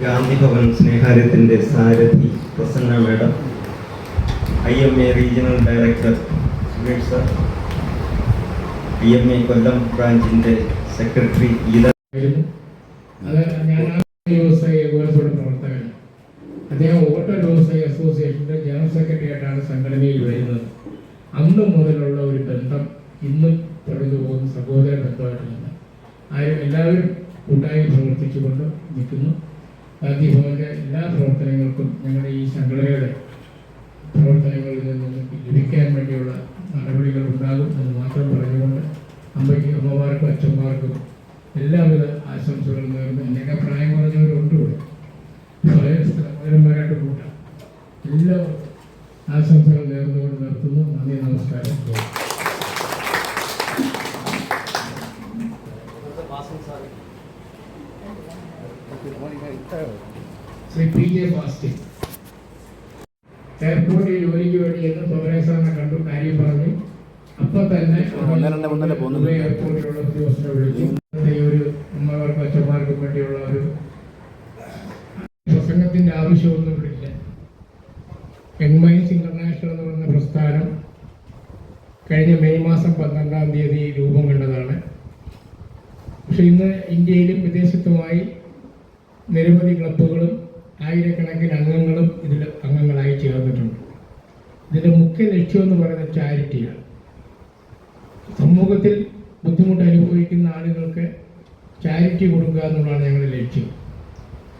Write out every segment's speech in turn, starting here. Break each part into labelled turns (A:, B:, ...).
A: ഗാന്ധി ഭവൻ സ്നേഹാലയത്തിന്റെ സാരഥി Prasanna madam I M A regional director Suresh sir I M A Kollam ബ്രാഞ്ചിന്റെ secretary Geetha
B: പ്രവർത്തകനാണ്. അദ്ദേഹം auto വ്യവസായ അസോസിയേഷന്റെ ജനറൽ സെക്രട്ടറി ആയിട്ടാണ് സംഘടനയിൽ വരുന്നത്. അന്ന് മുതലുള്ള ഒരു ബന്ധം ഇന്നും തുടർന്നു പോകുന്ന സഹോദര ബന്ധമായിട്ടാണ് ആരും എല്ലാവരും കൂട്ടായി പ്രവർത്തിച്ചുകൊണ്ട് നിൽക്കുന്നു. ഗാന്ധി എല്ലാ പ്രവർത്തനങ്ങൾക്കും ഞങ്ങളുടെ ഈ സംഘടനയുടെ പ്രവർത്തനങ്ങളിൽ നിന്നും ലഭിക്കാൻ വേണ്ടിയുള്ള നടപടികൾ ഉണ്ടാകും എന്ന് മാത്രം പറഞ്ഞുകൊണ്ട് അമ്മയ്ക്ക് അമ്മമാർക്കും അച്ഛന്മാർക്കും എല്ലാവിധ ആശംസകളും നേർന്ന് എന്നൊക്കെ പ്രായം കുറഞ്ഞവരുണ്ട് സ്വയം സഹോദരന്മാരായിട്ട് കൂട്ടാം. എല്ലാവർക്കും ആശംസകൾ നേർന്നുകൊണ്ട് നിർത്തുന്നു. നന്ദി നമസ്കാരം. Shri P J fasting. എയർപോർട്ടിൽ ജോലിക്ക് വേണ്ടി എന്ന് തോമരേസാറിനെ കണ്ടു കാര്യം പറഞ്ഞു. അപ്പൊ തന്നെ. എയർപോർട്ടിലുള്ള ഉദ്യോഗസ്ഥരെ വിളിച്ചു. ഈ ഒരു അമ്മമാർക്കും അച്ഛന്മാർക്കും വേണ്ടിയുള്ള ഒരു പ്രസംഗത്തിന്റെ ആവശ്യമൊന്നും ഇവിടെ ഇല്ല. യങ് മൈൻസ് ഇന്റർനാഷണൽ എന്ന് പറയുന്ന പ്രസ്ഥാനം കഴിഞ്ഞ മെയ് മാസം പന്ത്രണ്ടാം തീയതി രൂപം കണ്ടതാണ്. പക്ഷെ ഇന്ന് ഇന്ത്യയിലും വിദേശത്തുമായി നിരവധി ക്ലബ്ബുകളും ആയിരക്കണക്കിന് അംഗങ്ങളും ഇതിൽ അംഗങ്ങളായി ചേർന്നിട്ടുണ്ട്. ഇതിന്റെ മുഖ്യ ലക്ഷ്യം എന്ന് പറയുന്നത് ചാരിറ്റിയാണ് സമൂഹത്തിൽ ബുദ്ധിമുട്ട് അനുഭവിക്കുന്ന ആളുകൾക്ക് ചാരിറ്റി കൊടുക്കുക എന്നുള്ളതാണ് ഞങ്ങളുടെ ലക്ഷ്യം.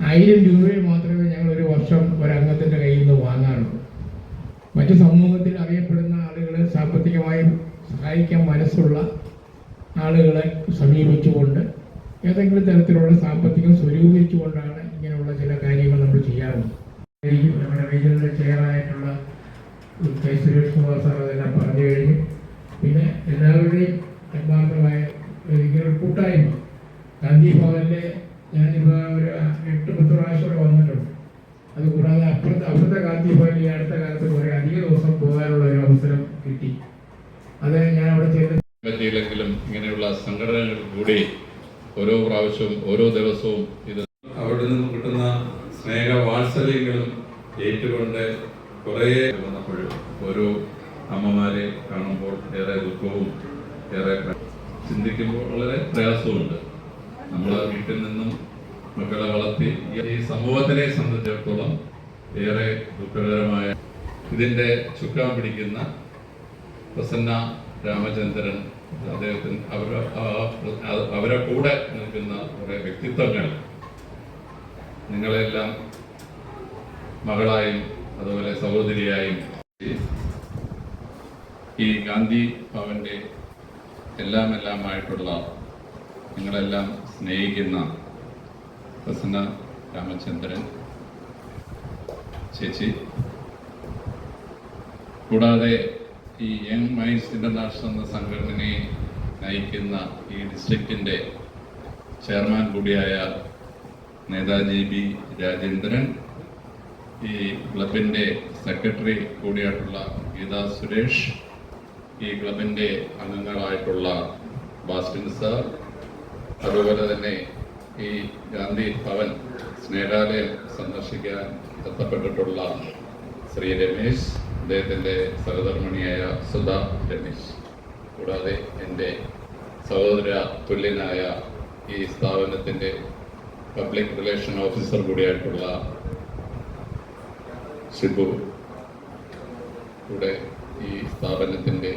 B: ആയിരം രൂപയിൽ മാത്രമേ ഞങ്ങൾ ഒരു വർഷം ഒരംഗത്തിന്റെ കയ്യിൽ നിന്ന് വാങ്ങാറുള്ളൂ. മറ്റു സമൂഹത്തിൽ അറിയപ്പെടുന്ന ആളുകളെ സാമ്പത്തികമായി സഹായിക്കാൻ മനസ്സുള്ള ആളുകളെ സമീപിച്ചുകൊണ്ട് ഏതെങ്കിലും തരത്തിലുള്ള സാമ്പത്തികം സ്വരൂപിച്ചുകൊണ്ടാണ് ഇങ്ങനെയുള്ള ചില കാര്യങ്ങൾ നമ്മൾ ചെയ്യാറുള്ളത്. നമ്മുടെ റീജിയണൽ ചെയറായിട്ടുള്ള കെ സുരേഷ് കുമാർ സാർ അതെല്ലാം പറഞ്ഞു കഴിഞ്ഞു. പിന്നെ എല്ലാവരുടെയും ആത്മാർത്ഥമായ ഇങ്ങനെ കൂട്ടായ്മ. ഗാന്ധി ഭവനിലെ ഞാനിപ്പോൾ ഒരു എട്ട് പത്ത് പ്രാവശ്യം ഇവിടെ വന്നിട്ടുണ്ട്. അത് കൂടാതെ അപ്പുറത്തെ അവിടുത്തെ ഗാന്ധി ഭവനിൽ ഈ അടുത്ത കാലത്ത് കുറേ അധിക ദിവസം പോകാനുള്ള ഒരു അവസരം കിട്ടി. അത് ഞാൻ അവിടെ
C: പറ്റിയില്ലെങ്കിലും ഇങ്ങനെയുള്ള സംഘടനകൾ കൂടി ഓരോ പ്രാവശ്യവും ഓരോ ദിവസവും ഇത്
D: അവിടെ നിന്ന് കിട്ടുന്ന സ്നേഹ വാത്സല്യങ്ങളും ഏറ്റുകൊണ്ട് കുറേ വന്നപ്പോഴും ഓരോ അമ്മമാരെ കാണുമ്പോൾ ഏറെ ദുഃഖവും ഏറെ
C: ചിന്തിക്കുമ്പോൾ വളരെ പ്രയാസമുണ്ട് നമ്മൾ വീട്ടിൽ നിന്നും മക്കളെ വളർത്തി ഈ സമൂഹത്തിനെ സംബന്ധിച്ചിടത്തോളം ഏറെ ദുഃഖകരമായ ഇതിന്റെ ചുക്കാൻ പിടിക്കുന്ന പ്രസന്ന രാമചന്ദ്രൻ അദ്ദേഹത്തിന് അവരുടെ അവരുടെ അവരെ കൂടെ നിൽക്കുന്ന കുറേ വ്യക്തിത്വങ്ങൾ. നിങ്ങളെല്ലാം മകളായും അതുപോലെ സഹോദരിയായും ഈ ഗാന്ധി ഭവന്റെ എല്ലാം എല്ലാമായിട്ടുള്ള നിങ്ങളെല്ലാം സ്നേഹിക്കുന്ന പ്രസന്ന രാമചന്ദ്രൻ ചേച്ചി. കൂടാതെ ഈ യങ് മൈൻഡ്സ് ഇന്റർനാഷണൽ എന്ന സംഘടനയെ നയിക്കുന്ന ഈ ഡിസ്ട്രിക്റ്റിന്റെ ചെയർമാൻ കൂടിയായ നേതാജി ബി രാജേന്ദ്രൻ ഈ ക്ലബിന്റെ സെക്രട്ടറി കൂടിയായിട്ടുള്ള ഗീതാ സുരേഷ് ഈ ക്ലബിന്റെ അംഗങ്ങളായിട്ടുള്ള ബാസ്റ്റിൻ സാർ അതുപോലെ തന്നെ ഈ ഗാന്ധി ഭവൻ സ്നേഹാലയം സന്ദർശിക്കാൻ എത്തപ്പെട്ടിട്ടുള്ള ശ്രീ രമേശ് അദ്ദേഹത്തിന്റെ സഹധർമ്മിണിയായ സുധ രമേശ്. കൂടാതെ എന്റെ സഹോദര തുല്യനായ ഈ സ്ഥാപനത്തിന്റെ പബ്ലിക് റിലേഷൻ ഓഫീസർ കൂടിയായിട്ടുള്ള ഷിബു കൂടെ ഈ സ്ഥാപനത്തിന്റെ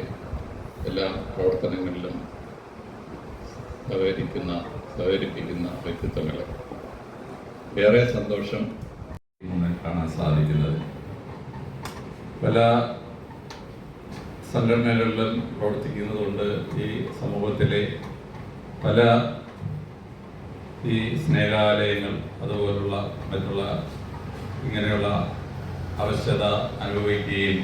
C: എല്ലാ പ്രവർത്തനങ്ങളിലും സഹകരിക്കുന്ന സഹകരിപ്പിക്കുന്ന വ്യക്തിത്വങ്ങളെ. ഏറെ സന്തോഷം.
D: കാണാൻ സാധിക്കുന്നത്. പല സംഘടനകളിലും പ്രവർത്തിക്കുന്നതുകൊണ്ട് ഈ സമൂഹത്തിലെ പല ഈ സ്നേഹാലയങ്ങൾ അതുപോലുള്ള മറ്റുള്ള ഇങ്ങനെയുള്ള ആവശ്യത അനുഭവിക്കുകയും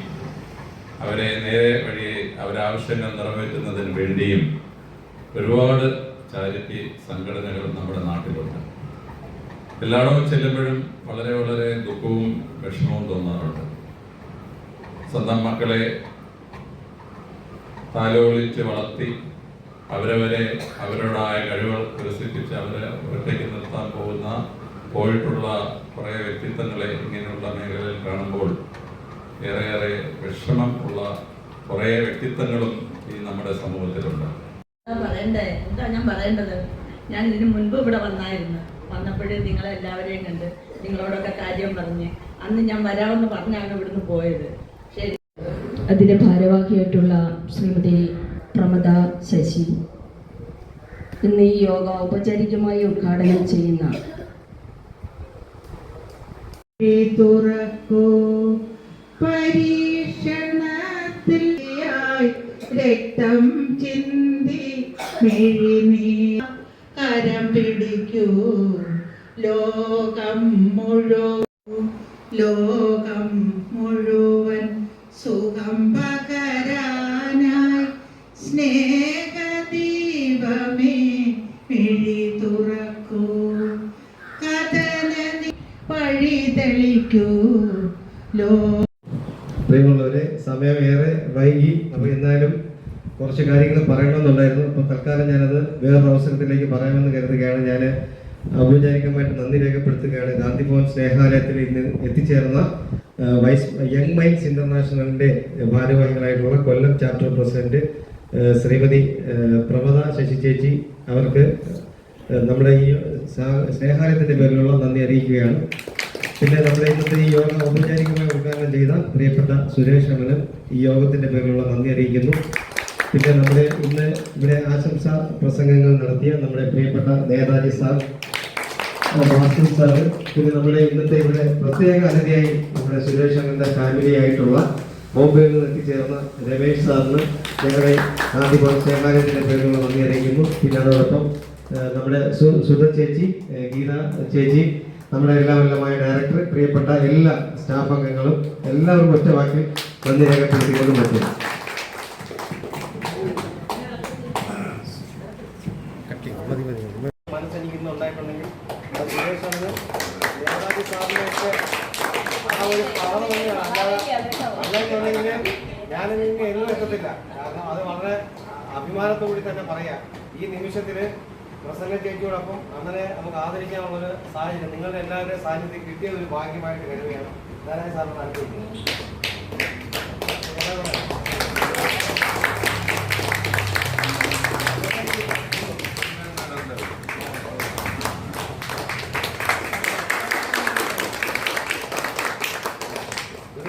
D: അവരെ നേരെ വഴി അവരെ ആവശ്യങ്ങൾ നിറവേറ്റുന്നതിന് വേണ്ടിയും ഒരുപാട് ചാരിറ്റി സംഘടനകൾ നമ്മുടെ നാട്ടിലുണ്ട്. എല്ലായിടവും ചെല്ലുമ്പോഴും വളരെ വളരെ ദുഃഖവും വിഷമവും തോന്നാറുണ്ട്. സ്വന്തം മക്കളെ താലോലിച്ച് വളർത്തി അവരവരെ അവരോടായ കഴിവുകൾ വികസിപ്പിച്ച് അവരെ ഒറ്റയ്ക്ക് നിർത്താൻ പോകുന്ന പോയിട്ടുള്ള കുറേ വ്യക്തിത്വങ്ങളെ ഇങ്ങനെയുള്ള മേഖലയിൽ കാണുമ്പോൾ ഏറെയേറെ വിഷമം ഉള്ള കുറേ വ്യക്തിത്വങ്ങളും ഈ നമ്മുടെ സമൂഹത്തിലുണ്ട്.
E: എന്താ ഞാൻ പറയേണ്ടത്? ഞാൻ ഇതിന് മുൻപ് ഇവിടെ വന്നായിരുന്നു. വന്നപ്പോഴേ നിങ്ങളെല്ലാവരെയും കണ്ട് നിങ്ങളോടൊക്കെ കാര്യം പറഞ്ഞ് അന്ന് ഞാൻ വരാമെന്ന് പറഞ്ഞാണ് ഇവിടുന്ന് പോയത്.
F: അതിന്റെ ഭാരവാഹിയായിട്ടുള്ള ശ്രീമതി പ്രമദ ശശി. ഇന്ന് ഈ യോഗ ഔപചാരികമായി ഉദ്ഘാടനം ചെയ്യുന്ന
G: രക്തം ചിന്തി കരം പിടിക്കൂ. ലോകം മുഴുവൻ ലോകം മുഴുവൻ. തെളിക്കൂ ലോ
H: പ്രിയമുള്ളവരെ വൈകി. അപ്പോൾ എന്നാലും കുറച്ച് കാര്യങ്ങൾ പറയണമെന്നുണ്ടായിരുന്നു. അപ്പോൾ തൽക്കാലം ഞാനത് വേറൊരു അവസരത്തിലേക്ക് പറയാമെന്ന് കരുതുകയാണ്. ഞാൻ ഔപചാരികമായിട്ട് നന്ദി രേഖപ്പെടുത്തുകയാണ്. ഗാന്ധി ഭവൻ സ്നേഹാലയത്തിൽ ഇന്ന് എത്തിച്ചേർന്ന വൈസ് യങ് മൈൻഡ്സ് ഇന്റർനാഷണലിന്റെ ഭാരവാഹികളായിട്ടുള്ള കൊല്ലം ചാപ്റ്റർ പ്രസിഡന്റ് ശ്രീമതി പ്രമദ ശശി ചേച്ചി അവർക്ക് നമ്മുടെ ഈ സ്നേഹാലയത്തിന്റെ പേരിലുള്ള നന്ദി അറിയിക്കുകയാണ്. പിന്നെ നമ്മുടെ ഇന്നത്തെ ഈ യോഗം ഔപചാരികമായി ഉദ്ഘാടനം ചെയ്ത പ്രിയപ്പെട്ട സുരേഷ് അമനും ഈ യോഗത്തിന്റെ പേരിലുള്ള നന്ദി അറിയിക്കുന്നു. പിന്നെ നമ്മുടെ ഇന്ന് ഇവിടെ ആശംസ പ്രസംഗങ്ങൾ നടത്തിയ നമ്മുടെ പ്രിയപ്പെട്ട നേതാജി സാർ ഭാസ്കർ സാറ് പിന്നെ നമ്മുടെ ഇന്നത്തെ ഇവിടെ പ്രത്യേക അതിഥിയായി നമ്മുടെ സുരേഷ് അമന്റെ ഫാമിലി ആയിട്ടുള്ള ബോംബെയിൽ നിന്ന് എത്തിച്ചേർന്ന രമേശ് സാറിന് ഞങ്ങളുടെ ആദ്യ സ്നേഹാലയത്തിന്റെ പേരിലുള്ള നന്ദി അറിയിക്കുന്നു. പിന്നെ അതോടൊപ്പം നമ്മുടെ സുധ ചേച്ചി ഗീത ചേച്ചി നമ്മുടെ എല്ലാ എല്ലാമായ ഡയറക്ടർ പ്രിയപ്പെട്ട എല്ലാ സ്റ്റാഫ് അംഗങ്ങളും എല്ലാവരും ഒറ്റ വാക്കിൽ നന്ദി രേഖപ്പെടുത്തിക്കൊണ്ട് പറ്റും. ഞാനിങ്ങനെ എല്ലാം എത്തത്തില്ല കാരണം അത് വളരെ അഭിമാനത്തോടുകൂടി തന്നെ പറയാം. ഈ നിമിഷത്തിൽ പ്രസംഗ ചേച്ചിയോടൊപ്പം അങ്ങനെ നമുക്ക് ആദരിക്കാനുള്ളൊരു സാഹചര്യം നിങ്ങളുടെ എല്ലാവരുടെയും സാന്നിധ്യം കിട്ടിയ ഒരു ഭാഗ്യമായിട്ട് കരുതുകയാണ്. ധാരാളം സാറിന് അനുഭവിക്കുന്നത്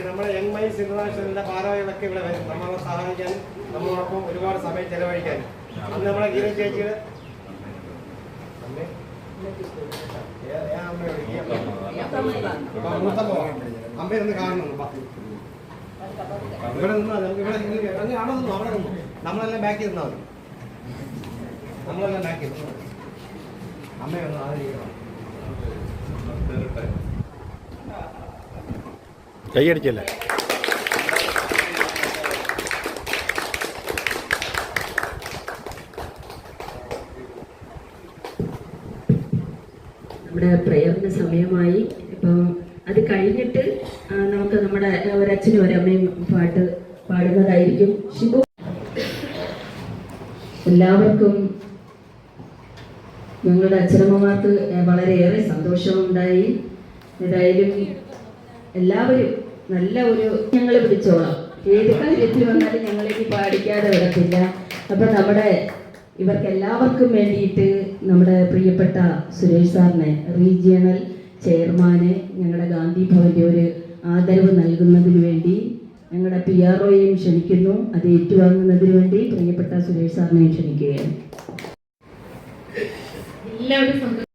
H: നമ്മുടെ യങ് ഇന്റർനാഷണലിന്റെ ഭാരവാഹികളൊക്കെ ഇവിടെ വരും. നമ്മളെ സഹായിക്കാനും നമ്മളോടൊപ്പം ഒരുപാട് സമയം ചെലവഴിക്കാനും അന്ന് നമ്മളെ ഗീത ചേച്ചിയുടെ അമ്മയെ കാണണം നമ്മളെല്ലാം ബാക്കിൽ നിന്നാ മതി നമ്മളെല്ലാം ബാക്കിൽ നിന്നു അമ്മയെ ഒന്ന് ആദരിക്കണം
I: കൈയടിക്കല്ലേ?
F: നമ്മുടെ സമയമായി. ഇപ്പം അത് കഴിഞ്ഞിട്ട് നമുക്ക് നമ്മുടെ ഒരച്ഛനും ഒരമ്മയും പാട്ട് പാടുന്നതായിരിക്കും. ശിബു എല്ലാവർക്കും ഞങ്ങളുടെ അച്ഛനമ്മമാർക്ക് വളരെയേറെ സന്തോഷമുണ്ടായി. ഏതായാലും എല്ലാവരും നല്ല ഒരു ഞങ്ങൾ പിടിച്ചോളാം ഏത് കാര്യത്തിൽ വന്നാലും ഞങ്ങളേക്ക് പാടിക്കാതെ വിടത്തില്ല അപ്പൊ നമ്മുടെ ഇവർക്ക് എല്ലാവർക്കും വേണ്ടിയിട്ട് നമ്മുടെ പ്രിയപ്പെട്ട സുരേഷ് സാറിനെ റീജിയണൽ ചെയർമാന് ഞങ്ങളുടെ ഗാന്ധി ഭവന്റെ ഒരു ആദരവ് നൽകുന്നതിന് വേണ്ടി ഞങ്ങളുടെ പി ആർ ഒയെയും ക്ഷണിക്കുന്നു. അത് ഏറ്റുവാങ്ങുന്നതിന് വേണ്ടി പ്രിയപ്പെട്ട സുരേഷ് സാറിനെയും ക്ഷണിക്കുകയാണ്.
G: എല്ലാവരും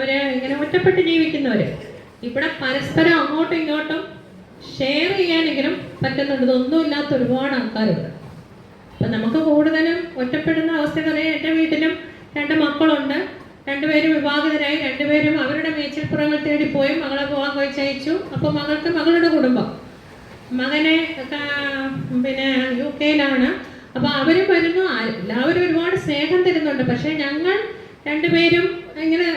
G: അവർ ഇങ്ങനെ ഒറ്റപ്പെട്ട് ജീവിക്കുന്നവര്. ഇവിടെ പരസ്പരം അങ്ങോട്ടും ഇങ്ങോട്ടും ഷെയർ ചെയ്യാനെങ്കിലും പറ്റുന്നുണ്ട്. ഇതൊന്നുമില്ലാത്ത ഒരുപാട് ആൾക്കാരുണ്ട്. അപ്പൊ നമുക്ക് കൂടുതലും ഒറ്റപ്പെടുന്ന അവസ്ഥ പറയാം എന്റെ വീട്ടിലും രണ്ട് മക്കളുണ്ട്. രണ്ടുപേരും വിവാഹിതരായി. രണ്ടുപേരും അവരുടെ മേച്ചിൽപ്പുറങ്ങൾ തേടി പോയി മകളെ പോകാൻ കഴിച്ചയച്ചു. അപ്പോൾ മകൾക്ക് മകളുടെ കുടുംബം. മകനെ പിന്നെ യു കെയിലാണ്. അപ്പോൾ അവരും വരുന്നു. എല്ലാവരും ഒരുപാട് സ്നേഹം തരുന്നുണ്ട്. പക്ഷേ ഞങ്ങൾ രണ്ടുപേരും ഇങ്ങനെ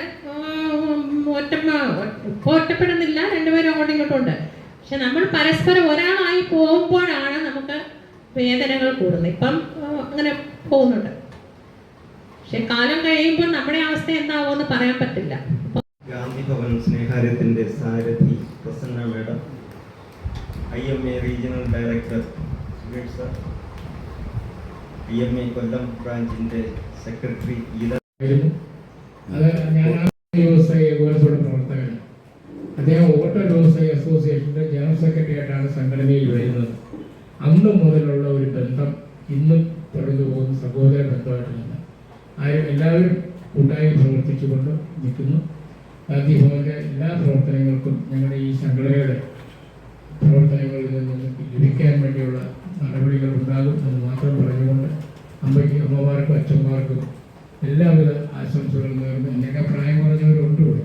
G: ഒറ്റപ്പെടുന്നില്ല രണ്ടുപേരും അങ്ങോട്ടും ഇങ്ങോട്ടും ഉണ്ട്. പക്ഷെ നമ്മൾ പരസ്പരം ഒരാളായി പോകുമ്പോഴാണ് നമുക്ക് വേദനകൾ കൂടുന്നത്. ഇപ്പം അങ്ങനെ പോകുന്നുണ്ട്. പക്ഷെ കാലം കഴിയുമ്പോൾ നമ്മുടെ അവസ്ഥ എന്ന് പറയാൻ പറ്റില്ല.
A: ഗാന്ധി ഭവൻ സ്നേഹാലയത്തിന്റെ സാരഥി Prasanna madam I M A regional director sir I M A Kollam ബ്രാഞ്ചിന്റെ secretary Geetha
B: ആയിരുന്നു അത് ഞാൻ ആ വ്യവസായ ഏകോപനത്തോടെ പ്രവർത്തകനാണ് അദ്ദേഹം ഓട്ടോ വ്യവസായ അസോസിയേഷന്റെ ജനറൽ സെക്രട്ടറി ആയിട്ടാണ് സംഘടനയിൽ വരുന്നത്. അന്ന് മുതലുള്ള ഒരു ബന്ധം ഇന്നും തുടർന്നു പോകുന്ന സഹോദര ബന്ധമായിട്ടാണ് ആരും എല്ലാവരും കൂട്ടായി പ്രവർത്തിച്ചുകൊണ്ട് നിൽക്കുന്നു. ഗാന്ധി ഭവന്റെ എല്ലാ പ്രവർത്തനങ്ങൾക്കും ഞങ്ങളുടെ ഈ സംഘടനയുടെ പ്രവർത്തനങ്ങളിൽ നിന്ന് ലഭിക്കാൻ വേണ്ടിയുള്ള നടപടികൾ ഉണ്ടാകും എന്ന് മാത്രം പറഞ്ഞുകൊണ്ട് അമ്മയ്ക്ക് അമ്മമാർക്കും അച്ഛന്മാർക്കും എല്ലാവിധ ആശംസകളും നേർന്ന് എന്നൊക്കെ പ്രായം കുറഞ്ഞവരുണ്ട് ഇവിടെ.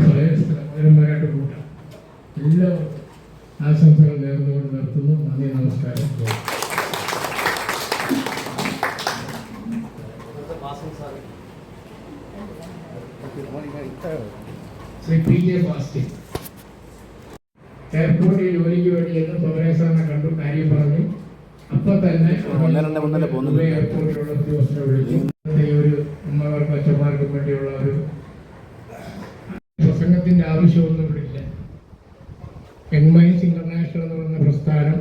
B: വളരെ സഹോദരന്മാരായിട്ട് കൂട്ടാം. എല്ലാവർക്കും ആശംസകൾ നേർന്നുകൊണ്ട് നിർത്തുന്നു. നന്ദി നമസ്കാരം. Shri P J fasting. എയർപോർട്ടിൽ ജോലിക്ക് വേണ്ടി എന്ന് പവനേശ്വരനെ കണ്ടു കാര്യം പറഞ്ഞു. അപ്പൊ തന്നെ ദുബൈ എയർപോർട്ടിലുള്ള ഉദ്യോഗസ്ഥരെ വിളിച്ചു ഈ ഒരു അമ്മമാർക്കും അച്ഛന്മാർക്കും വേണ്ടിയുള്ള ഒരു പ്രസംഗത്തിന്റെ ആവശ്യമൊന്നും ഇവിടെ ഇല്ല യങ് മൈൻസ് ഇന്റർനാഷണൽ എന്ന് പറയുന്ന പ്രസ്ഥാനം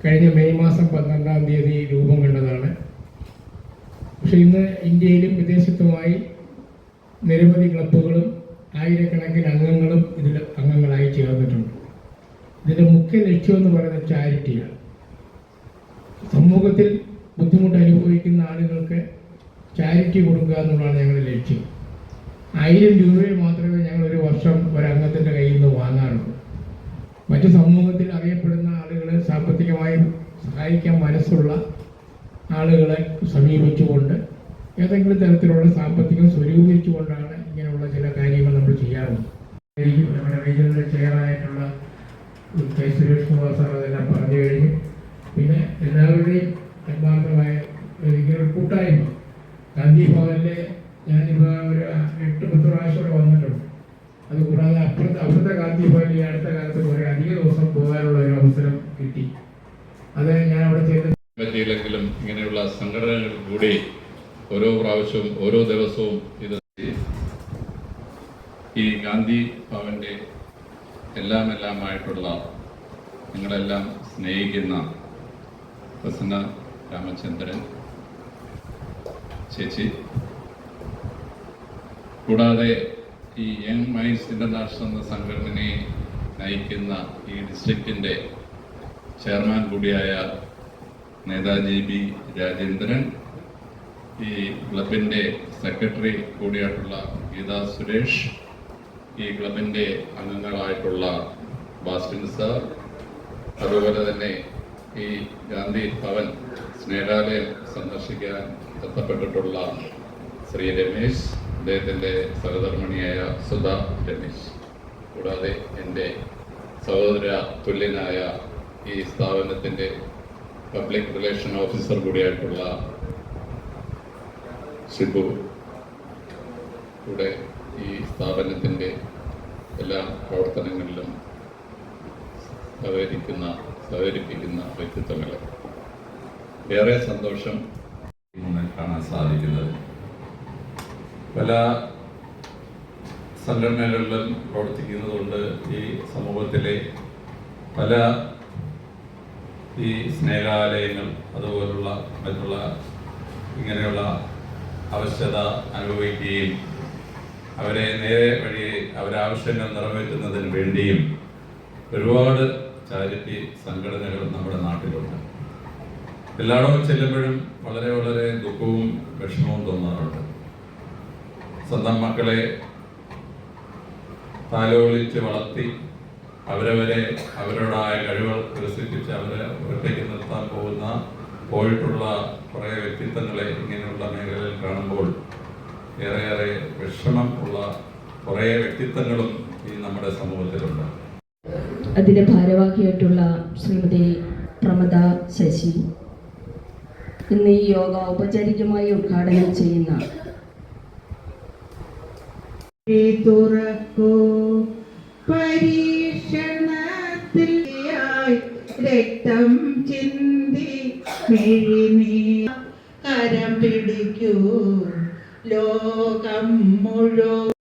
B: കഴിഞ്ഞ മെയ് മാസം പന്ത്രണ്ടാം തീയതി രൂപം കണ്ടതാണ്. പക്ഷെ ഇന്ന് ഇന്ത്യയിലും വിദേശത്തുമായി നിരവധി ക്ലബ്ബുകളും ആയിരക്കണക്കിന് അംഗങ്ങളും ഇതിൽ അംഗങ്ങളായി ചേർന്നിട്ടുണ്ട്. ഇതിന്റെ മുഖ്യ ലക്ഷ്യം എന്ന് പറയുന്നത് ചാരിറ്റിയാണ് സമൂഹത്തിൽ ബുദ്ധിമുട്ട് അനുഭവിക്കുന്ന ആളുകൾക്ക് ചാരിറ്റി കൊടുക്കുക എന്നുള്ളതാണ് ഞങ്ങളുടെ ലക്ഷ്യം. ആയിരം രൂപയിൽ മാത്രമേ ഞങ്ങൾ ഒരു വർഷം ഒരംഗത്തിന്റെ കയ്യിൽ നിന്ന് വാങ്ങാറുള്ളൂ. മറ്റു സമൂഹത്തിൽ അറിയപ്പെടുന്ന ആളുകൾ സാമ്പത്തികമായി സഹായിക്കാൻ മനസ്സുള്ള ആളുകളെ സമീപിച്ചുകൊണ്ട് ഏതെങ്കിലും തരത്തിലുള്ള സാമ്പത്തികം സ്വരൂപിച്ചുകൊണ്ടാണ് ഇങ്ങനെയുള്ള ചില കാര്യങ്ങൾ നമ്മൾ ചെയ്യാറുള്ളത്. നമ്മുടെ റീജിയണൽ ചെയറായിട്ടുള്ള കെ സുരേഷ് കുമാർ സാർ അതെല്ലാം പറഞ്ഞു കഴിഞ്ഞു. പിന്നെ എല്ലാവരുടെയും ഇങ്ങനെ ഒരു കൂട്ടായ്മ. ഗാന്ധി ഭവനിലെ ഞാനിപ്പോൾ ഒരു എട്ട് പത്ത് പ്രാവശ്യം വന്നിട്ടുണ്ട്. അതുകൂടാതെ അപ്പുറത്തെ അവിടുത്തെ ഗാന്ധി ഭവനിൽ അടുത്ത കാലത്ത് കുറേ അധിക ദിവസം പോകാനുള്ള ഒരു അവസരം കിട്ടി. അത് ഞാൻ അവിടെ
C: പറ്റിയില്ലെങ്കിലും ഇങ്ങനെയുള്ള സംഘടനകൾ കൂടി ഓരോ പ്രാവശ്യവും ഓരോ ദിവസവും ഇത് ഈ ഗാന്ധി ഭവന്റെ എല്ലാം എല്ലാമായിട്ടുള്ള നിങ്ങളെല്ലാം സ്നേഹിക്കുന്ന പ്രസന്ന രാമചന്ദ്രൻ ചേച്ചി കൂടാതെ ഈ യങ് മൈൻസ് ഇന്റർനാഷണൽ എന്ന സംഘടനയെ നയിക്കുന്ന ഈ ഡിസ്ട്രിക്റ്റിന്റെ ചെയർമാൻ കൂടിയായ നേതാജി ബി രാജേന്ദ്രൻ ഈ ക്ലബിന്റെ സെക്രട്ടറി കൂടിയായിട്ടുള്ള ഗീത സുരേഷ് ഈ ക്ലബിന്റെ അംഗങ്ങളായിട്ടുള്ള ബാസ്റ്റിൻ സാർ അതുപോലെ തന്നെ ഈ ഗാന്ധി ഭവൻ സ്നേഹാലയം സന്ദർശിക്കാൻ എത്തപ്പെട്ടിട്ടുള്ള ശ്രീ രമേശ് അദ്ദേഹത്തിന്റെ സഹധർമ്മിണിയായ സുധ രമേശ്. കൂടാതെ എന്റെ സഹോദര തുല്യനായ ഈ സ്ഥാപനത്തിന്റെ പബ്ലിക് റിലേഷൻ ഓഫീസർ കൂടിയായിട്ടുള്ള സിബു കൂടെ ഈ സ്ഥാപനത്തിന്റെ എല്ലാ പ്രവർത്തനങ്ങളിലും സഹകരിക്കുന്ന സഹകരിപ്പിക്കുന്ന വ്യക്തിത്വങ്ങളെ. ഏറെ സന്തോഷം
D: കാണാൻ സാധിക്കുന്നത്. പല സംഘടനകളിലും പ്രവർത്തിക്കുന്നതുകൊണ്ട് ഈ സമൂഹത്തിലെ പല ഈ സ്നേഹാലയങ്ങൾ അതുപോലുള്ള മറ്റുള്ള ഇങ്ങനെയുള്ള ആവശ്യത അനുഭവിക്കുകയും അവരെ നേരെ വഴി അവരാവശ്യങ്ങൾ നിറവേറ്റുന്നതിന് വേണ്ടിയും ഒരുപാട് ചാരിറ്റി സംഘടനകൾ നമ്മുടെ നാട്ടിലുണ്ട്. എല്ലായിടവും ചെല്ലുമ്പോഴും വളരെ വളരെ ദുഃഖവും വിഷമവും തോന്നാറുണ്ട്. സ്വന്തം മക്കളെ താലോലിച്ച് വളർത്തി അവരവരെ അവരുടേതായ കഴിവ് വികസിപ്പിച്ച് അവരെ ഒറ്റയ്ക്ക് നിർത്താൻ പോകുന്ന പോയിട്ടുള്ള കുറേ വ്യക്തിത്വങ്ങളെ ഇങ്ങനെയുള്ള മേഖലയിൽ കാണുമ്പോൾ
C: ഏറെയേറെ വിഷമം ഉള്ള കുറേ വ്യക്തിത്വങ്ങളും ഈ നമ്മുടെ സമൂഹത്തിലുണ്ട്.
F: അതിന്റെ ഭാരവാഹിയായിട്ടുള്ള ശ്രീമതി പ്രമദ ശശി ഇന്ന് ഈ യോഗ ഔപചാരികമായി ഉദ്ഘാടനം ചെയ്യുന്ന
I: തുറക്കൂ പരീക്ഷണത്തിൽ ആയി രക്തം ചിന്തി കരം പിടിക്കൂ. ലോകം മുഴുവൻ